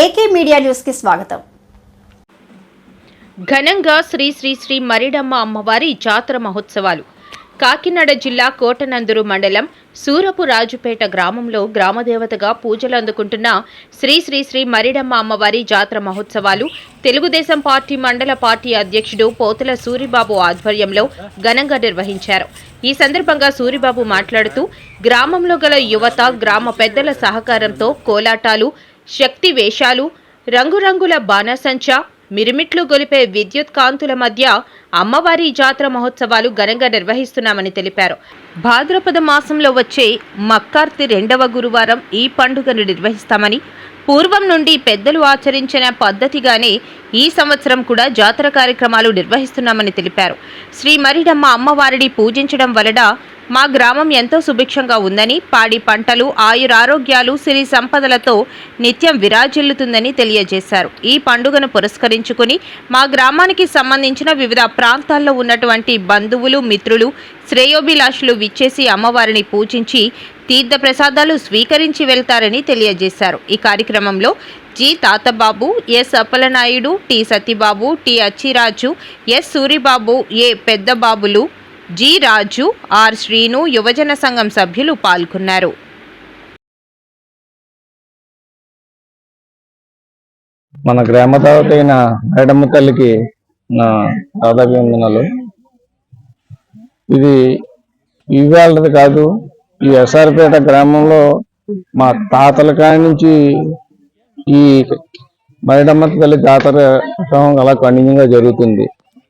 AK media న్యూస్కి స్వాగతం. ఘనంగా శ్రీ శ్రీ శ్రీ మరిడమ్మ అమ్మవారి జాతర మహోత్సవాలు. కాకినాడ జిల్లా కోటనందూరు మండలం సూరపు రాజుపేట గ్రామంలో గ్రామదేవతగా పూజలు అందుకుంటున్న శ్రీ శ్రీ శ్రీ మరిడమ్మ అమ్మవారి జాతర మహోత్సవాలు తెలుగుదేశం పార్టీ మండల పార్టీ అధ్యక్షుడు పోతుల సూరిబాబు ఆధ్వర్యంలో ఘనంగా నిర్వహించారు. ఈ సందర్భంగా సూరిబాబు మాట్లాడుతూ గ్రామంలో గల యువత గ్రామ పెద్దల సహకారంతో కోలాటాలు శక్తి వేషాలు రంగురంగుల బాణసంచ మిరుమిట్లు గొలిపే విద్యుత్ కాంతుల మధ్య అమ్మవారి జాతర మహోత్సవాలు ఘనంగా నిర్వహిస్తున్నామని తెలిపారు. భాద్రపద మాసంలో వచ్చే మక్కార్తి రెండవ గురువారం ఈ పండుగను నిర్వహిస్తామని పూర్వం నుండి పెద్దలు ఆచరించిన పద్ధతిగానే ఈ సంవత్సరం కూడా జాతర కార్యక్రమాలు నిర్వహిస్తున్నామని తెలిపారు. శ్రీ మరిడమ్మ అమ్మవారిని పూజించడం వలన మా గ్రామం ఎంతో సుభిక్షంగా ఉందని పాడి పంటలు ఆయురారోగ్యాలు సిరి సంపదలతో నిత్యం విరాజిల్లుతుందని తెలియజేశారు. ఈ పండుగను పురస్కరించుకుని మా గ్రామానికి సంబంధించిన వివిధ ప్రాంతాల్లో ఉన్నటువంటి బంధువులు మిత్రులు శ్రేయోభిలాషులు విచ్చేసి అమ్మవారిని పూజించి తీర్థ ప్రసాదాలు స్వీకరించి వెళ్తారని తెలియజేశారు. ఈ కార్యక్రమంలో G Tatababu S Appalanaidu T Satibabu T Achiraju S Suribabu A పెద్దబాబులు G Raju R Srinu యువజన సంఘం సభ్యులు పాల్గొన్నారు. మన గ్రామ దేవత మేడమ్మ తల్లికి నా పాదాభివందనాలు. ఇది ఇవాళది కాదు ఈ ఎస్ఆర్పేట గ్రామంలో మా తాతల కాడి నుంచి ఈ మేడమ్మ తల్లి జాతర ఉత్సవం అలా కంటిన్యూగా జరుగుతుంది.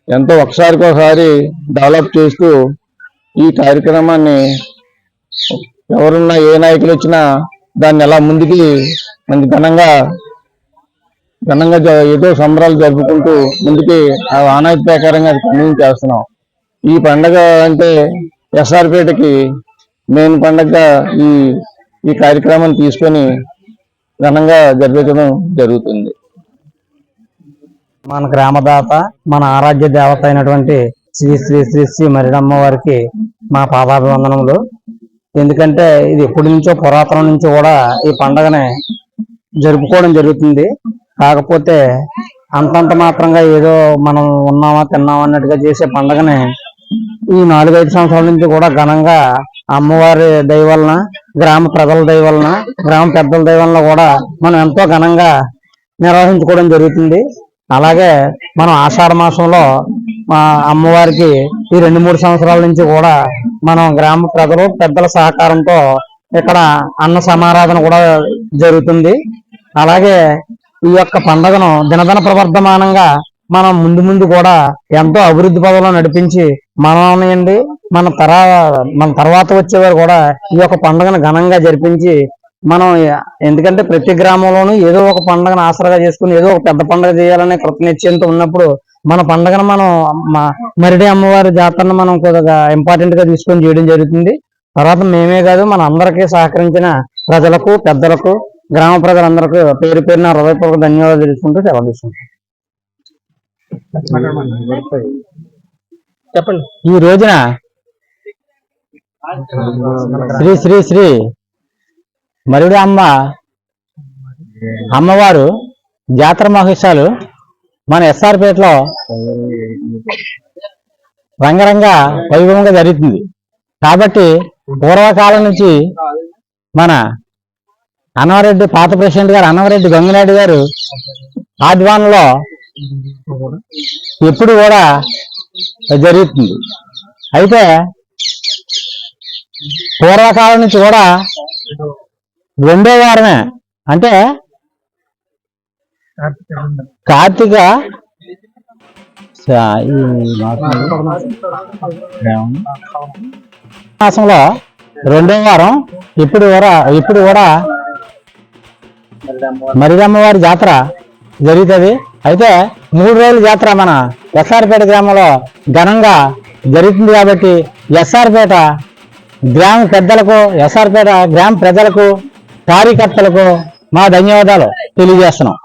ఎంతో ఒకసారికోసారి ఒకసారి డెవలప్ చేస్తూ ఈ కార్యక్రమాన్ని ఎవరున్నా ఏ నాయకులు వచ్చినా దాన్ని ఎలా ముందుకి మంచి ఘనంగా ఘనంగా జ- ఏదో సంబరాలు జరుపుకుంటూ ముందుకి ఆ ఆనాయ ప్రకారంగా అది చేస్తున్నాం. ఈ పండగ అంటే ఎస్ఆర్పేటకి మెయిన్ పండగగా ఈ ఈ కార్యక్రమాన్ని తీసుకొని ఘనంగా జరిపించడం జరుగుతుంది. మన గ్రామదాత మన ఆరాధ్య దేవత అయినటువంటి శ్రీ శ్రీ శ్రీ శ్రీ మరిడమ్మ వారికి మా పాదాభివందనములు. ఎందుకంటే ఇది ఎప్పటి నుంచో పురాతనం నుంచి కూడా ఈ పండగని జరుపుకోవడం జరుగుతుంది. కాకపోతే అంతంత మాత్రంగా ఏదో మనం ఉన్నామా తిన్నామా అన్నట్టుగా చేసే పండగని ఈ నాలుగైదు సంవత్సరాల నుంచి కూడా ఘనంగా అమ్మవారి దయ వలన గ్రామ ప్రజల దయ వలన గ్రామ పెద్దల దయవలన కూడా మనం ఎంతో ఘనంగా నిర్వహించుకోవడం జరుగుతుంది. అలాగే మనం ఆషాఢ మాసంలో మా అమ్మవారికి ఈ రెండు మూడు సంవత్సరాల నుంచి కూడా మనం గ్రామ ప్రజలు పెద్దల సహకారంతో ఇక్కడ అన్న సమారాధన కూడా జరుగుతుంది. అలాగే ఈ యొక్క పండుగను దినదన ప్రవర్ధమానంగా మనం ముందు ముందు కూడా ఎంతో అభివృద్ధి పదవులు నడిపించి మనమేంటి మన తరా మన తర్వాత వచ్చేవారు కూడా ఈ యొక్క పండుగను ఘనంగా జరిపించి మనం ఎందుకంటే ప్రతి గ్రామంలోనూ ఏదో ఒక పండుగను ఆసరాగా చేసుకుని ఏదో ఒక పెద్ద పండుగ చేయాలనే కృతనిశ్చయంతో ఉన్నప్పుడు మన పండుగను మనం మా మరిడి అమ్మవారి జాతరను మనం కొద్దిగా ఇంపార్టెంట్గా తీసుకొని చేయడం జరుగుతుంది. తర్వాత మేమే కాదు మన అందరికీ సహకరించిన ప్రజలకు పెద్దలకు గ్రామ ప్రజలందరికీ పేరు పేరున హృదయపూర్వక ధన్యవాదాలు తెలుసుకుంటూ సెలవు తీసుకుంటాం చెప్పండి. ఈ రోజున శ్రీ శ్రీ శ్రీ మరుడి అమ్మ అమ్మవారు జాతర మహోత్సవాలు మన ఎస్ఆర్పేటలో రంగరంగ వైభవంగా జరుగుతుంది. కాబట్టి పూర్వకాలం నుంచి మన అన్నవరెడ్డి పాత ప్రెసిడెంట్ గారు అన్నవరెడ్డి గంగినాయుడు గారు ఆద్వాన్లో ఎప్పుడు కూడా జరుగుతుంది. అయితే పూర్వకాలం నుంచి కూడా రెండో వారమే. అంటే కార్తీక మాసంలో రెండో వారం. ఇప్పుడు కూడా ఇప్పుడు కూడా మరిదమ్మవారి జాతర జరుగుతుంది. అయితే మూడు రోజుల జాతర మన ఎస్ఆర్పేట గ్రామంలో ఘనంగా జరుగుతుంది కాబట్టి ఎస్ఆర్పేట గ్రామ పెద్దలకు ఎస్ఆర్పేట గ్రామ ప్రజలకు కార్యకర్తలకు మా ధన్యవాదాలు తెలియజేస్తున్నాం.